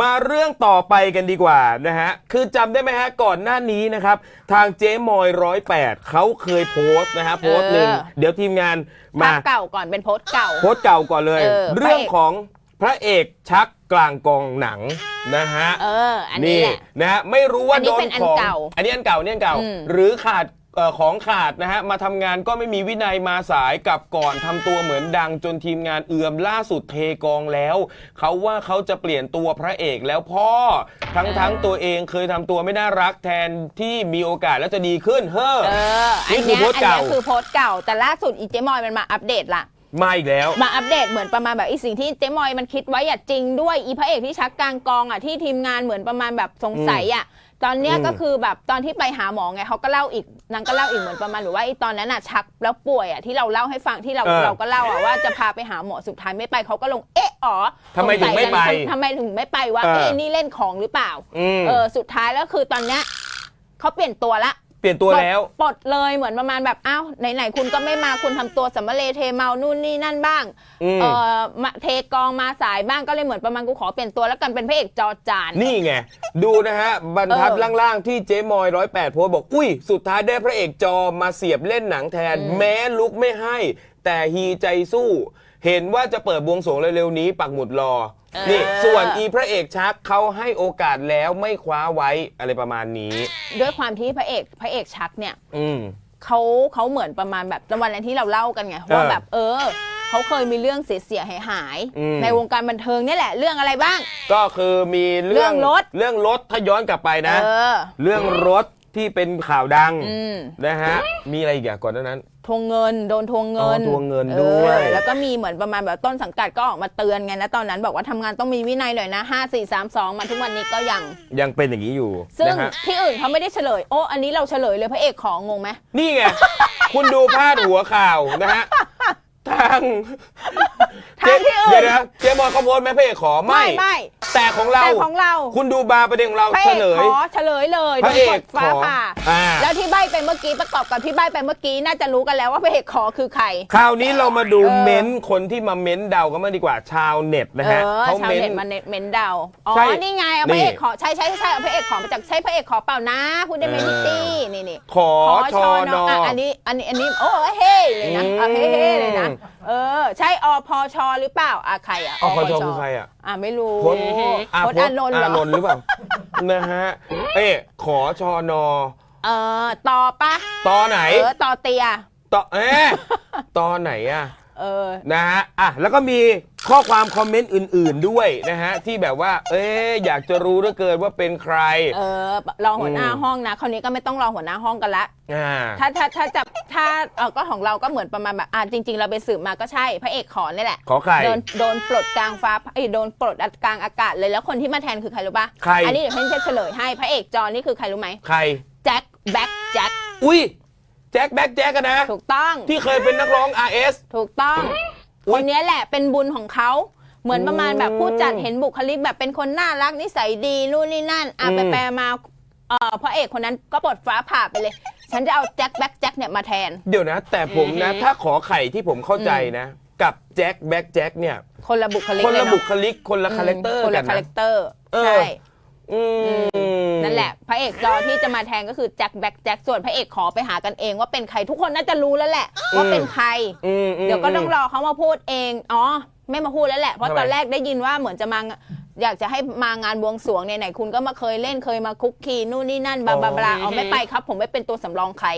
มาเรื่องต่อไปกันดีกว่านะฮะ คือจำได้ไหมฮะ ก่อนหน้านี้นะครับ ทางเจ๊มอยร้อยแปดเขาเคยโพสต์นะฮะ โพสต์หนึ่งเออเดี๋ยวทีมงานภามา พเก่าก่อนเป็นโพสต์เก่า โพสต์เก่าก่อนเลย เออ เรื่องพระเอกของพระเอกชักกลางกองหนังนะฮะ เออ อันนี้แหละ นะฮะไม่รู้ว่าอันนี้โดนเป็นอันของเก่าอันนี้อันเก่าอันนี้อันเก่า อืมหรือขาด เอ่อของขาดนะฮะมาทำงานก็ไม่มีวินัยมาสายกลับก่อนทำตัวเหมือนดังจนทีมงานเอือมล่าสุดเทกองแล้วเขาว่าเขาจะเปลี่ยนตัวพระเอกแล้วพ่อทั้งทั้งตัวเองเคยทำตัวไม่น่ารักแทนที่มีโอกาสแล้วจะดีขึ้นเฮ้อเอออันี่นคือเนี้ยโพสต์เก่าอันเนี้ยคือโพสต์เก่า แต่ล่าสุดอีเจมอยมันมาอัปเดตละ มาอีกแล้ว มาอัปเดตเหมือนประมาณแบบอีสิ่งที่เจ๊มอยมันคิดไว้อะจริงด้วยอีพระเอกที่ชักกลางกองอะที่ทีมงานเหมือนประมาณแบบสงสัยอะ ตอนเนี้ยอืม ก็คือแบบตอนที่ไปหาหมอไงเขาก็เล่าอีกนางก็เล่าอีกเหมือนประมาณหรือว่าไอ้ตอนนั้นอะชักแล้วป่วยอะที่เราเล่าให้ฟังที่เราเออเราก็เล่าอะว่าจะพาไปหาหมอสุดท้ายไม่ไปเขาก็ลงเอ๊ะอ๋อทำไมถึงไม่ไปสสัยกันทำไมถึงไม่ไปวะเออ เอ๊ะนี่เล่นของหรือเปล่า อืม เออสุดท้ายแล้วคือตอนเนี้ยเขาเปลี่ยนตัวละเป ลี่ยนตัวแล้ว ปลดเลยเหมือนประมาณแบบอ้าวไหนๆคุณก็ไม่มาคุณทำตัวสัมมาเลเทเมานู่นนี่นั่นบ้างอืม เออมาเทกองมาสายบ้างก็เลยเหมือนประมาณกูขอเปลี่ยนตัวแล้วกันเป็นพระเอกจอจาน นี่ไง ดูนะฮะ บรรทัดเออล่างๆ ที่เจ๊มอยร้อยแปดโพสต์บอก อุ้ย สุดท้ายได้พระเอกจอมาเสียบเล่นหนังแทนอืมแม้ลุกไม่ให้ แต่ฮีใจสู้ เห็นว่าจะเปิดบวงสรวงเร็วๆนี้ปักหมุดรอ นี่ ส่วนอีพระเอกชักเขาให้โอกาสแล้วไม่คว้าไว้อะไรประมาณนี้ ด้วยความที่พระเอกพระเอกชักเนี่ยอืม เขาเขาเหมือนประมาณแบบวันนั้นที่เราเล่ากันไงเออว่าแบบเออเขาเคยมีเรื่องเสียเสียหายหายๆอืม ในวงการบันเทิงเนี่ยแหละเรื่องอะไรบ้าง ก็คือมีเรื่องเรื่องรถ เรื่องรถถ้าย้อนกลับไปนะ เออ เรื่องรถ ที่เป็นข่าวดังอืมนะฮะมีอะไรอีกอะก่อนหน้านั้น ทวงเงินโดนทวงเงินอ๋อทวงเงินด้วย เออแล้วก็มีเหมือนประมาณแบบต้นสังกัดก็ออกมาเตือนไงนะตอนนั้นบอกว่าทำงานต้องมีวินัยหน่อยนะ 5 4 3 2 มาทุกวันนี้ก็ยัง ยังเป็นอย่างนี้อยู่ซึ่งนะฮะที่อื่นเขาไม่ได้เฉลย โอ้อันนี้เราเฉลยเลยพระเอกของงไหม นี่ไง คุณดูพาดหัวข่าวนะฮะทางทางที่อื่น เดี๋ยวนะเจมอนเขาโพสต์ไหมพระเอกขอไม่ ไม่ แต่ของเรา แต่ของเรา คุณดูบาร์ประเด็นของเราพระเฉเอกลยขอเฉลยเลยพระเอกโดนกดฟ้าขอผ่าอ่า แล้วที่ใบไปเมื่อกี้ประกอบกับที่ใบไปเมื่อกี้น่าจะรู้กันแล้วว่าพระเอกขอคือใคร คราวนี้เรามาดูเออ เม้นต์คนที่มาเม้นต์เดากันมางดีกว่าชาวเน็ตนะเอฮะอเขาชาวเม้นเน็ตต์ มาเน็ตเมนเดาอ๋อใช่นี่ไงเอานี่พระเอกขอใช่ใช่ใช่เอาพระเอกขอมาจากใช่พระเอกขอเปล่านะพูดได้ไหมเออพี่ตี้นี่นี่ขอชอนออะอันนี้อันนี้อันนี้โอ้เฮ้เลยนะอะอืมเฮ้เลยนะ เออ ใช่อพชหรือเปล่าอะใครอะอพชคือใครอะอะไม่รู้พจน์อะพจน์อานนท์เหรอานนท์หรือเปล่านะฮะเอ๊ะขอชอนอเออต่อปะตอไหน เออต่อเตียตอเอ๊ะตอไหนอะเออนะฮะอะแล้วก็มี ข้อความคอมเมนต์อื่น ๆด้วยนะฮะ ที่แบบว่า เอ๊ะอยากจะรู้เหลือเกินว่าเป็นใคร เออรองหัวหน้าอืมห้องนะคราวนี้ก็ไม่ต้องรองหัวหน้าห้องกันละ อ่า ถ้าถ้าถ้าจะถ้าเออก็ของเราก็เหมือนประมาณแบบอ่าจริง ๆ เราไปสืบมาก็ใช่พระเอกขอนี่แหละขอใครโดนโดนปลดกลางฟ้าไอ้ยโดนปลดกลางอากาศเลยแล้วคนที่มาแทนคือใครรู้ปะใคร อันนี้เดี๋ยวฉันจะเฉลยให้พระเอกจอนี่คือใครรู้ไหมใคร แจ็คแบ็คแจ็คอุ้ยแจ็คแบ็คแจ็คกันนะ ถูกต้องที่เคยเป็นนักร้อง RS ถูกต้อง อุ๊คยนนี้แหละเป็นบุญของเขาเหมือนประมาณแบบอืมผู้จัดเห็นบุคลิกแบบเป็นคนน่ารักนิสัยดีนู่นนี่นั่นอะอืม ไปแปลมาเอ่อพระเอกคนนั้นก็ปลดฟ้าผ่าไปเลย ฉันจะเอาแจ็คแบ็คแจ็คเนี่ยมาแทน เดี๋ยวนะ แต่ผมนะ ถ้าขอไข่ที่ผมเข้าใจนะ กับแจ็คแบ็คแจ็คเนี่ย คนละบุคลิกคนเลยละเนาะบุคลิกคนละคาแรคเตอร์คนกัละนคาแรนะ คเตอร์เออ ใช่ อืมนั่นแหละ พระเอกจอที่จะมาแทนก็คือแจ็คแบ็คแจ็คส่วนพระเอกขอไปหากันเองว่าเป็นใครทุกคนน่าจะรู้แล้วแหละ ว่าเป็นใคร อืมม เดี๋ยวก็ต้องรอเขามาพูดเอง อ๋อ ไม่มาพูดแล้วแหละ เพราะทำไม ตอนแรกได้ยินว่าเหมือนจะมา อยากจะให้มางานบวงสรวงเนี่ยไหนคุณก็มาเคยเล่นเคยมาคุกคีนู่นนี่นั่นบลาบลาบลาเอาไม่ไปครับ ผมไม่เป็นตัวสำรองใคร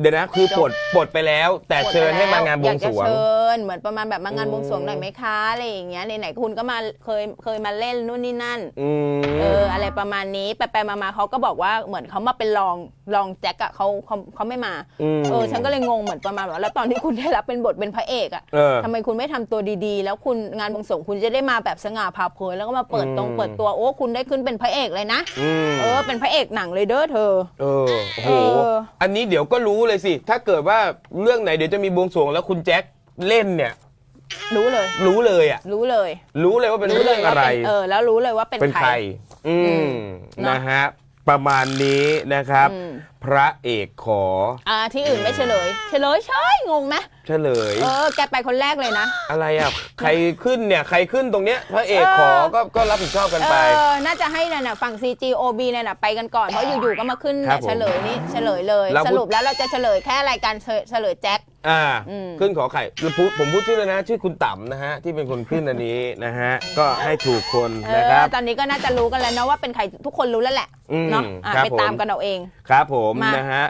เดี๋ยวนะคือปลดปลดไปแล้ว แต่เชิญให้มางานบวงสรวองยากจะเชิญเหมือนประมาณแบบมางานบวงสรวงหน่อยไหมคะอะไรอย่างเงี้ยไหนๆคุณก็มาเคยเคยมาเล่นนู่นนี่นั่น อืม เอออะไรประมาณนี้ไปไปๆมาๆเขาก็บอกว่าเหมือนเขามาเป็นรองรองแจ็คอะเขาเขาเขาไม่มามเออฉันก็เลยงงเหมือนประมาณว่าแล้วตอนที่คุณได้รับเป็นบทเป็นพระเอกอะเออ ทำไมคุณไม่ทำตัวดีๆ แล้วคุณงานบวงสรวงคุณจะได้มาแบบสง่าผ่าเผยแล้วก็มาเปิดตรงอืม เปิดตัวโอ้คุณได้ขึ้นเป็นพระเอกเลยนะ อืมเออเป็นพระเอกหนังเลยเด้อเธอ เออโอ้โหเอออันนี้เดี๋ยวก็รู้เลยสิ ถ้าเกิดว่าเรื่องไหนเดี๋ยวจะมีบวงสรวงแล้วคุณแจ็คเล่นเนี่ย รู้เลย รู้เลยอะ รู้เลย รู้เลยว่าเป็นเรื่องอะไรว่าเป็นเออ แล้วรู้เลยว่าเป็นเป็นใครอือืมมเนอะ นะฮะ ประมาณนี้นะครับ อืม พระเอกขออ่าที่อื่นไม่เฉลย เฉลยเฉยงงไหมเฉลย เออแกไปคนแรกเลยนะ อะไรอะ ใครขึ้นเนี่ย ใครขึ้นตรงเนี้ย พระเอกขอเออก็ก็รับผิดชอบกันเอไปอน่าจะให้น่ะนะฝั่ง CGOB เนี่ยนะไปกันก่อน เพราะอยู่ ๆ ก็มาขึ้นครับเนี่ยผมเฉลยนี่เฉลยเลยแล้วสรุปแล้วเราจะเฉลยแค่รายการเฉเฉลยแจ็ค อ่าอืมขึ้นขอไข่คือพูดผมพูดชื่อเลยนะ ชื่อคุณต่ำนะฮะ ที่เป็นคนขึ้นอันนี้นะฮะ ก็ให้ถูกคนเอนะครับอตอนนี้ก็น่าจะรู้กันแล้วนะว่าเป็นใครทุกคนรู้แล้วแหละอืมเนาะอะครับไปตามผม กันเอาเอง ครับผมมานะฮะ